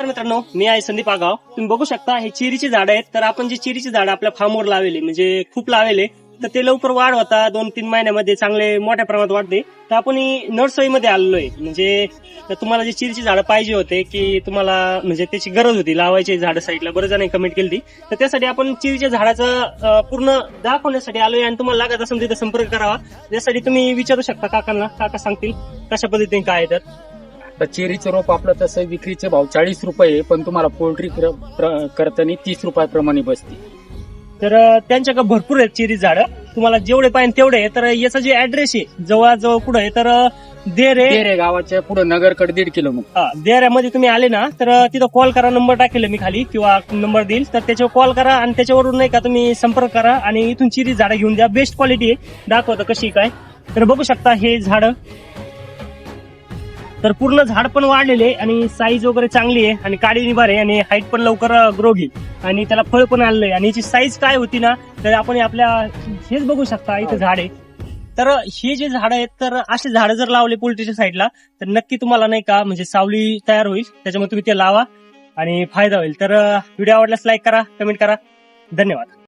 तर मित्रांनो मी आहे संदीप आगाव. तुम्ही बघू शकता हे चिरीची झाड आहेत. तर आपण जे चिरीची झाड आपल्या फार्मवर लावले म्हणजे खूप लावले तर ते लवकर वाढ होता. दोन तीन महिन्यामध्ये चांगले मोठ्या प्रमाणात वाढते. तर आपण नर्सरीमध्ये आलेलो आहे म्हणजे तुम्हाला जे चिरीची झाडं पाहिजे होते की तुम्हाला म्हणजे त्याची गरज होती. लावायची झाडं साईडला बरं जणांनी कमेंट केली तर त्यासाठी आपण चिरीच्या झाडाचं पूर्ण दाखवण्यासाठी आलोय आणि तुम्हाला लागत असेल तिथे संपर्क करावा. त्यासाठी तुम्ही विचारू शकता काकांना. काका सांगतील कशा पद्धतीने काय तर. तर चेरीचं रोप आपलं तसं विक्रीचे भाव चाळीस रुपये पण तुम्हाला पोल्ट्री करताना तीस रुपयाप्रमाणे बसते. तर त्यांच्याकडे भरपूर आहेत चिरी झाडं. तुम्हाला जेवढे पाहिजे तेवढे तर याचा जे ऍड्रेस आहे जवळजवळ कुठं आहे? तर देर तेरे गावाच्या पुढे नगरकडे दीड किलोमीटर. हा, देऱ्यामध्ये तुम्ही आले ना तर तिथं कॉल करा नंबर टाकेल मी खाली किंवा नंबर देईल. तर त्याच्यावर कॉल करा आणि त्याच्यावरून नाही का तुम्ही संपर्क करा आणि इथून चिरी झाडं घेऊन द्या. बेस्ट क्वालिटी आहे. दाखवतं कशी काय. तर बघू शकता हे झाड. तर पूर्ण झाड पण वाढलेले आणि साईज वगैरे चांगली आहे आणि काळी निभार आहे आणि हाईट पण लवकर ग्रो घेईल आणि त्याला फळ पण आलेलं आहे आणि याची साईज काय होती ना तर आपण हे आपल्या हेच बघू शकता इथं झाड. आहे तर हे जे झाड आहेत तर असे झाडं जर लावले पोल्ट्रीच्या साईडला तर नक्की तुम्हाला नाही का म्हणजे सावली तयार होईल. त्याच्यामुळे तुम्ही ते लावा आणि फायदा होईल. तर व्हिडिओ आवडल्यास लाईक करा कमेंट करा. धन्यवाद.